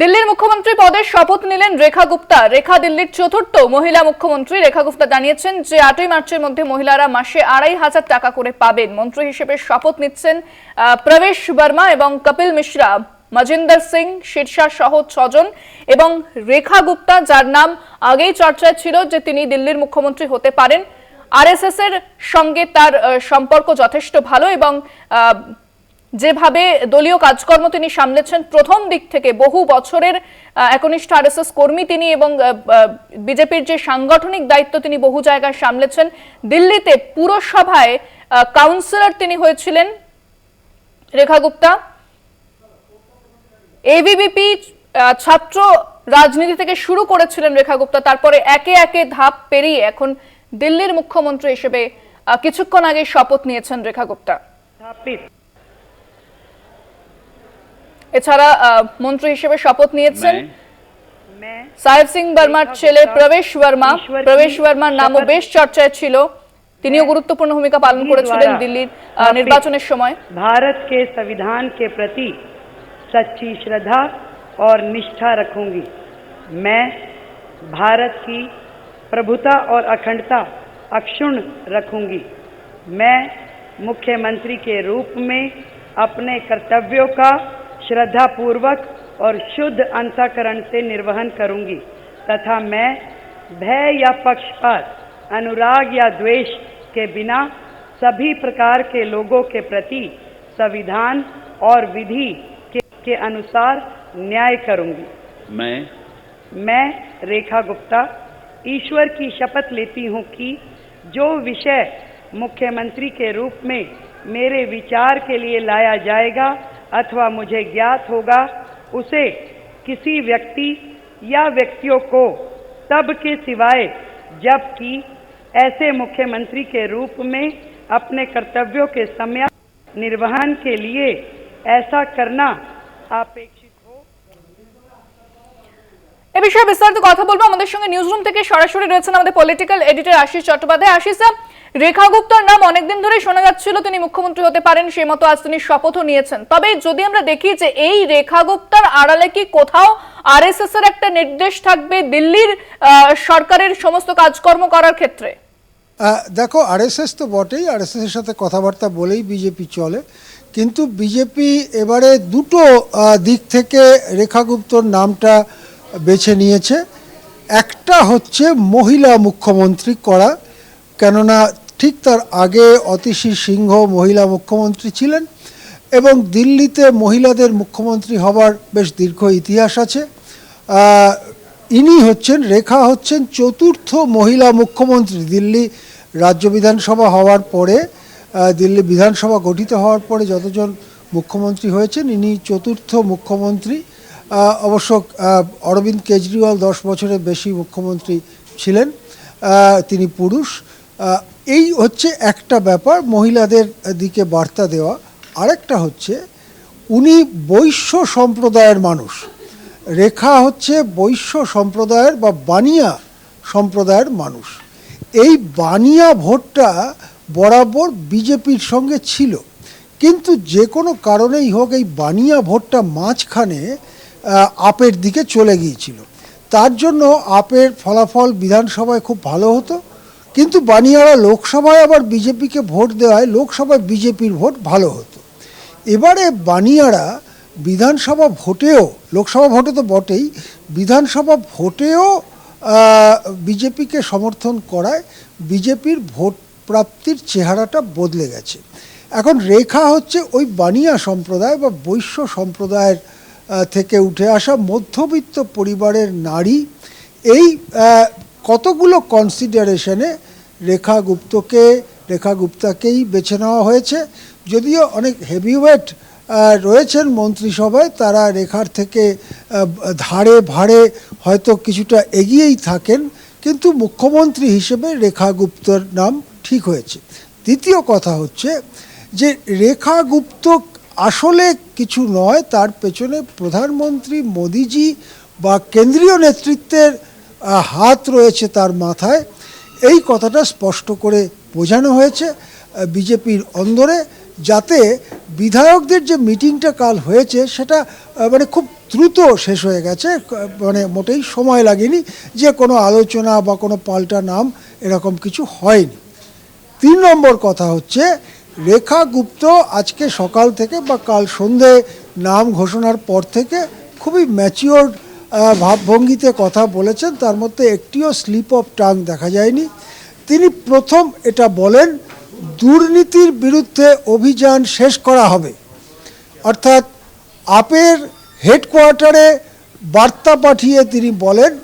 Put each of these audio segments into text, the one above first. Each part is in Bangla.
দিল্লির মুখ্যমন্ত্রী পদের শপথ নিলেন রেখা গুপ্তা। রেখা দিল্লির চতুর্থ মহিলা মুখ্যমন্ত্রী। রেখা গুপ্তা জানিয়েছেন যে, আটই মার্চের মধ্যে মহিলারা মাসে আড়াই হাজার টাকা করে পাবেন। মন্ত্রী হিসেবে শপথ নিচ্ছেন প্রবেশ বর্মা এবং কপিল মিশ্রা। মজিন্দর সিং শীর্ষা সহ ছজন এবং রেখা গুপ্তা, যার নাম আগেই চর্চায় ছিল যে, তিনি দিল্লির মুখ্যমন্ত্রী হতে পারেন। আরএসএস এর সঙ্গে তার সম্পর্ক যথেষ্ট ভালো এবং যেভাবে দলীয় কাজকর্ম তিনি সামলেছেন, প্রথম দিক থেকে বহু বছরের একনিষ্ঠ আরএসএস কর্মী তিনি এবং বিজেপির যে সাংগঠনিক দায়িত্ব তিনি বহু জায়গায় সামলেছেন। দিল্লিতে পুরসভায় কাউন্সিলর তিনি হয়েছিলেন। রেখা গুপ্তা। এবিবিপি ছাত্র রাজনীতি থেকে শুরু করেছিলেন রেখা গুপ্তা। তারপরে একে একে ধাপ পেরিয়ে এখন দিল্লির মুখ্যমন্ত্রী হিসেবে কিছুক্ষণ আগে শপথ নিয়েছেন রেখা গুপ্তা। এছাড়া আহ, মন্ত্রী হিসেবে শপথ নিয়েছেন मैं मैं সাহেব সিং বর্মার ছেলে প্রবেশ বর্মা ঈশ্বর কি প্রবেশ বর্মার নামও শপথ- বেশ চর্চায় ছিল তিনিও গুরুত্বপূর্ণ ভূমিকা পালন উনি করেছিলেন দ্বারা দিল্লির আহ, স্থাপিত নির্বাচনের সময় भारत के संविधान के प्रति सच्ची श्रद्धा और निष्ठा रखूंगी मैं भारत की प्रभुता और अखंडता अक्षुण्ण रखूंगी मैं मुख्यमंत्री के रूप में अपने कर्तव्यों का श्रद्धापूर्वक और शुद्ध अंतकरण से निर्वहन करूँगी तथा मैं भय या पक्षपात अनुराग या द्वेष के बिना सभी प्रकार के लोगों के प्रति संविधान और विधि के, के अनुसार न्याय करूँगी। मैं? मैं रेखा गुप्ता ईश्वर की शपथ लेती हूँ कि जो विषय मुख्यमंत्री के रूप में मेरे विचार के लिए लाया जाएगा अथवा मुझे ज्ञात होगा, उसे किसी व्यक्ति या व्यक्तियों को, तब के सिवाय, जबकि ऐसे मुख्यमंत्री के रूप में अपने कर्तव्यों के समय निर्वहन के लिए ऐसा करना अपेक्षित এ বিষয়ে বিস্তারিত কথা বলব। আমাদের সঙ্গে নিউজরুম থেকে সরাসরি রয়েছেন আমাদের পলিটিক্যাল এডিটর আশিস চট্টোপাধ্যায়। আশিস রেখা গুপ্তার নাম অনেকদিন ধরেই শোনা যাচ্ছিল, তিনি মুখ্যমন্ত্রী হতে পারেন, সেই মতো আজ তিনি শপথও নিয়েছেন। তবে যদি আমরা দেখি যে এই রেখা গুপ্তার আড়ালে কি কোথাও আরএসএস এর একটা নির্দেশ থাকবে দিল্লির সরকারের সমস্ত কাজকর্ম করার ক্ষেত্রে? দেখো আরএসএস তো বটেই আরএসএস এর সাথে কথাবার্তা বলেই বিজেপি চলে। কিন্তু বিজেপি এবারে দুটো দিক থেকে রেখা গুপ্তর নামটা বেছে নিয়েছে। একটা হচ্ছে মহিলা মুখ্যমন্ত্রী করা, কেননা ঠিক তার আগে অতিশী সিংহ মহিলা মুখ্যমন্ত্রী ছিলেন এবং দিল্লিতে মহিলাদের মুখ্যমন্ত্রী হবার বেশ দীর্ঘ ইতিহাস আছে। ইনি হচ্ছেন, রেখা হচ্ছেন চতুর্থ মহিলা মুখ্যমন্ত্রী। দিল্লি রাজ্য বিধানসভা হওয়ার পরে দিল্লি বিধানসভা গঠিত হওয়ার পরে যতজন মুখ্যমন্ত্রী হয়েছেন, ইনি চতুর্থ মুখ্যমন্ত্রী। অবশ্য অরবিন্দ কেজরিওয়াল দশ বছরের বেশি মুখ্যমন্ত্রী ছিলেন তিনি পুরুষ। এই হচ্ছে একটা ব্যাপার, মহিলাদের দিকে বার্তা দেওয়া। আরেকটা হচ্ছে, উনি বৈশ্য সম্প্রদায়ের মানুষ। রেখা হচ্ছে বৈশ্য সম্প্রদায়ের বা বানিয়া সম্প্রদায়ের মানুষ। এই বানিয়া ভোটটা বরাবর বিজেপির সঙ্গে ছিল। কিন্তু যে কোনো কারণেই হোক, এই বানিয়া ভোটটা মাঝখানে আপের দিকে চলে গিয়েছিল। তার জন্য আপের ফলাফল বিধানসভায় খুব ভালো হতো। কিন্তু বানিয়ারা লোকসভায় আবার বিজেপিকে ভোট দেওয়ায় লোকসভায় বিজেপির ভোট ভালো হতো। এবারে বানিয়ারা বিধানসভা ভোটেও, লোকসভা ভোটে তো বটেই, বিধানসভা ভোটেও বিজেপিকে সমর্থন করায় বিজেপির ভোট প্রাপ্তির চেহারাটা বদলে গেছে। এখন রেখা হচ্ছে ওই বানিয়া সম্প্রদায় বা বৈশ্য সম্প্রদায়ের থেকে উঠে আসা মধ্যবিত্ত পরিবারের নারী, এই কতগুলো কনসিডারেশনে রেখা গুপ্তকে রেখা গুপ্তাকেই বেছে নেওয়া হয়েছে। যদিও অনেক হেভিওয়েট রয়েছেন মন্ত্রিসভায়, তারা রেখার থেকে ধারে ভাড়ে হয়তো কিছুটা এগিয়েই থাকেন, কিন্তু মুখ্যমন্ত্রী হিসেবে রেখা গুপ্তর নাম ঠিক হয়েছে। দ্বিতীয় কথা হচ্ছে যে রেখা গুপ্ত আসলে কিছু নয়, তার পেছনে প্রধানমন্ত্রী মোদিজি বা কেন্দ্রীয় নেতৃত্বের হাত রয়েছে তার মাথায়। এই কথাটা স্পষ্ট করে বোঝানো হয়েছে বিজেপির অন্দরে, যাতে বিধায়কদের যে মিটিংটা কাল হয়েছে, সেটা মানে খুব দ্রুত শেষ হয়ে গেছে মানে মোটেই সময় লাগেনি, যে কোনো আলোচনা বা কোনো পাল্টা নাম এরকম কিছু হয়নি। তিন নম্বর কথা হচ্ছে রেখা গুপ্ত আজকে সকাল থেকে বা কাল সন্ধে নাম ঘোষণার পর থেকে খুবই ম্যাচিওর ভাবভঙ্গিতে কথা বলেছেন। তার মধ্যে একটিও স্লিপ অফ টাং দেখা যায়নি। তিনি প্রথম এটা বলেন, দুর্নীতির বিরুদ্ধে অভিযান শেষ করা হবে। অর্থাৎ আপের হেডকোয়ার্টারে বার্তা পাঠিয়ে তিনি বলেন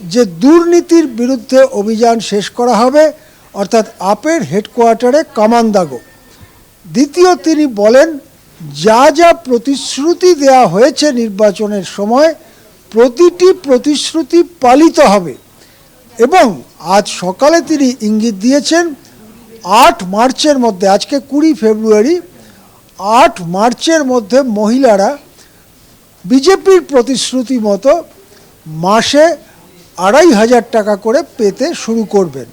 যে, দুর্নীতির বিরুদ্ধে অভিযান শেষ করা হবে। অর্থাৎ আপের হেডকোয়ার্টারে কামান্দাগো। দ্বিতীয় তিনি বলেন, যা যা প্রতিশ্রুতি দেয়া হয়েছে নির্বাচনের সময়, প্রতিটি প্রতিশ্রুতি পালিত হবে। এবং আজ সকালে তিনি ইঙ্গিত দিয়েছেন, আট মার্চের মধ্যে, আজকে কুড়ি ফেব্রুয়ারি, আট মার্চের মধ্যে মহিলারা বিজেপির প্রতিশ্রুতি মতো মাসে আড়াই হাজার টাকা করে পেতে শুরু করবেন।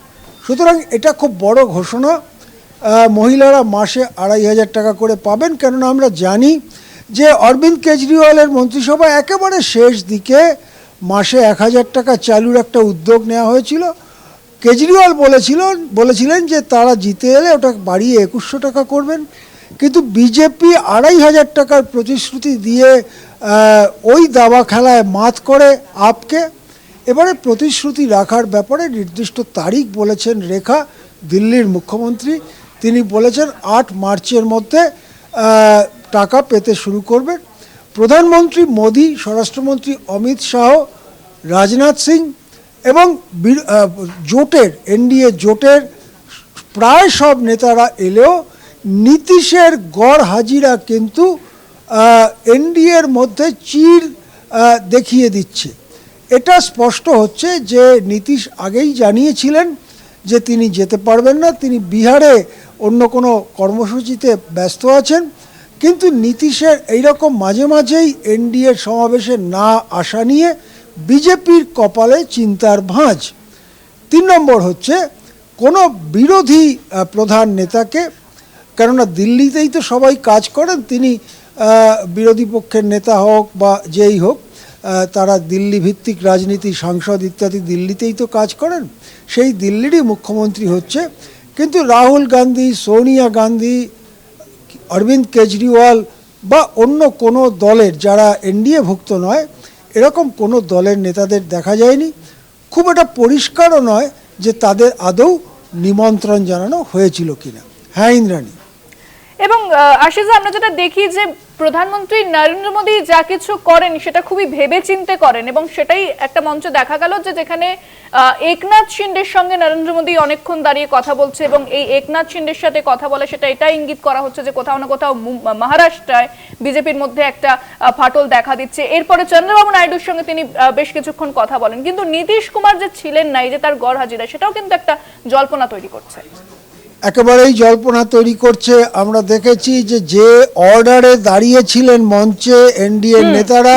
সুতরাং এটা খুব বড় ঘোষণা। মহিলারা মাসে আড়াই হাজার টাকা করে পাবেন। কেননা আমরা জানি যে অরবিন্দ কেজরিওয়ালের মন্ত্রিসভা একেবারে শেষ দিকে মাসে এক হাজার টাকা চালুর একটা উদ্যোগ নেওয়া হয়েছিল। কেজরিওয়াল বলেছিল, বলেছিলেন যে তারা জিতে এলে ওটা বাড়িয়ে একুশশো টাকা করবেন। কিন্তু বিজেপি আড়াই হাজার টাকার প্রতিশ্রুতি দিয়ে ওই দাবা খেলায় মাত করে আপকে। এবারে প্রতিশ্রুতি রাখার ব্যাপারে নির্দিষ্ট তারিখ বলেছেন রেখা, দিল্লির মুখ্যমন্ত্রী। তিনি বলেছেন আট মার্চের মধ্যে টাকা পেতে শুরু করবে। প্রধানমন্ত্রী মোদী, স্বরাষ্ট্রমন্ত্রী অমিত শাহ, রাজনাথ সিং এবং জোটের, এনডিএ জোটের প্রায় সব নেতারা এলেও নীতিশের গড় হাজিরা কিন্তু এনডিএর মধ্যে চির দেখিয়ে দিচ্ছে। এটা স্পষ্ট হচ্ছে যে নীতিশ আগেই জানিয়েছিলেন যে তিনি যেতে পারবেন না। তিনি বিহারে অন্য কোনো কর্মসূচিতে ব্যস্ত আছেন, কিন্তু নীতিশের এইরকম মাঝে মাঝেই এনডিএর সমাবেশে না আসা নিয়ে বিজেপির কপালে চিন্তার ভাঁজ। তিন নম্বর হচ্ছে, কোনো বিরোধী প্রধান নেতাকে, কেননা দিল্লিতেই তো সবাই কাজ করেন, তিনি বিরোধী পক্ষের নেতা হোক বা যেই হোক তারা দিল্লি ভিত্তিক রাজনীতি, সাংসদ ইত্যাদি দিল্লিতেই তো কাজ করেন। সেই দিল্লিরই মুখ্যমন্ত্রী হচ্ছে কিন্তু রাহুল গান্ধী, সোনিয়া গান্ধী, অরবিন্দ কেজরিওয়াল বা অন্য কোনো দলের যারা এনডিএ ভুক্ত নয়, এরকম কোনো দলের নেতাদের দেখা যায়নি। খুব একটা পরিষ্কারও নয় যে তাদের আদৌ নিমন্ত্রণ জানানো হয়েছিল কিনা। হ্যাঁ ইন্দ্রাণী। এবং আশিস আমরা যেটা দেখি যে প্রধানমন্ত্রী নরেন্দ্র মোদী যা কিছু করেন সেটা খুবই ভেবেচিন্তে করেন এবং সেটাই একটা মঞ্চ দেখা গেল যে যেখানে একনাথ শিন্ডের সঙ্গে নরেন্দ্র মোদী অনেকক্ষণ দাঁড়িয়ে কথা বলছে এবং এই একনাথ শিন্ডের সাথে কথা বলে সেটা এটা ইঙ্গিত করা হচ্ছে যে কোথাও না কোথাও মহারাষ্ট্রায় বিজেপির মধ্যে একটা ফাটল দেখা দিচ্ছে। এরপরে চন্দ্রবাবু নাইডুর সঙ্গে তিনি বেশ কিছুক্ষণ কথা বলেন। কিন্তু নীতিশ কুমার যে ছিলেন না, এই যে তার গড় হাজিরা, সেটাও কিন্তু একটা জল্পনা তৈরি করছে। একেবারেই জল্পনা তৈরি করছে। আমরা দেখেছি যে যে অর্ডারে দাঁড়িয়েছিলেন মঞ্চে এনডিএর নেতারা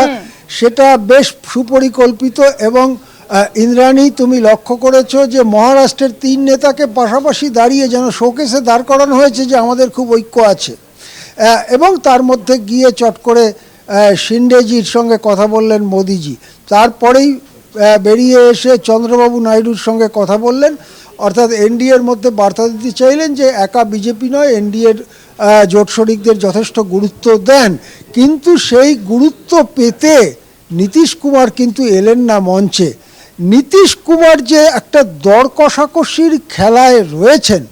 সেটা বেশ সুপরিকল্পিত এবং ইন্দ্রাণী তুমি লক্ষ্য করেছ যে মহারাষ্ট্রের তিন নেতাকে পাশাপাশি দাঁড়িয়ে যেন শোকেসে দাঁড় করানো হয়েছে যে আমাদের খুব ঐক্য আছে। এবং তার মধ্যে গিয়ে চট করে শিন্ডেজির সঙ্গে কথা বললেন মোদিজি। তারপরেই বেরিয়ে এসে চন্দ্রবাবু নাইডুর সঙ্গে কথা বললেন। অর্থাৎ এনডিএর মধ্যে বার্তা দিতে চাইলেন যে, একা বিজেপি নয়, এনডিএর জোট শরিকদের যথেষ্ট গুরুত্ব দেন। কিন্তু সেই গুরুত্ব পেতে নীতিশ কুমার কিন্তু এলেন না মঞ্চে। নীতিশ কুমার যে একটা দর কষাকষির খেলায় রয়েছেন,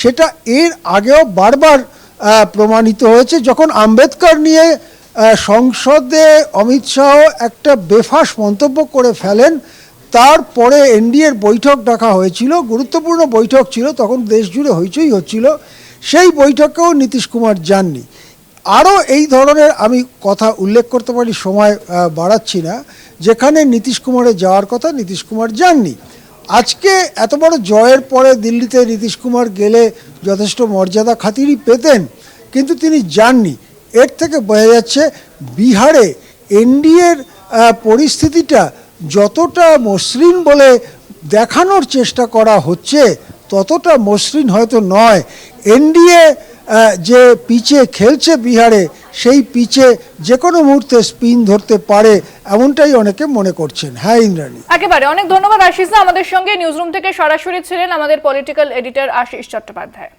সেটা এর আগেও বারবার প্রমাণিত হয়েছে। যখন আম্বেদকর নিয়ে সংসদে অমিত শাহ একটা বেফাস মন্তব্য করে ফেলেন। তারপরে এনডিএর বৈঠক ডাকা হয়েছিল, গুরুত্বপূর্ণ বৈঠক ছিল, তখন দেশ জুড়ে হইচই হচ্ছিল। সেই বৈঠকেও নীতিশ কুমার যাননি। আরও এই ধরনের আমি কথা উল্লেখ করতে পারি, সময় বাড়াচ্ছি না। যেখানে নীতিশ কুমারের যাওয়ার কথা নীতিশ কুমার যাননি। আজকে এত বড় জয়ের পরে দিল্লিতে নীতিশ কুমার গেলে যথেষ্ট মর্যাদা খাতিরই পেতেন, কিন্তু তিনি যাননি। এর থেকে বোঝা যাচ্ছে বিহারে এনডিএর পরিস্থিতিটা যতটা মসৃণ বলে দেখানোর চেষ্টা করা হচ্ছে, ততটা মসৃণ হয়তো নয়। এনডিএ যে পিচে খেলছে বিহারে, সেই পিচে যে কোনো মুহূর্তে স্পিন ধরতে পারে এমনটাই অনেকে মনে করছেন। হ্যাঁ ইন্দ্রাণী? একেবারে। অনেক ধন্যবাদ আশিস। আমাদের সঙ্গে নিউজরুম থেকে সরাসরি ছিলেন আমাদের পলিটিক্যাল এডিটর আশিস চট্টোপাধ্যায়।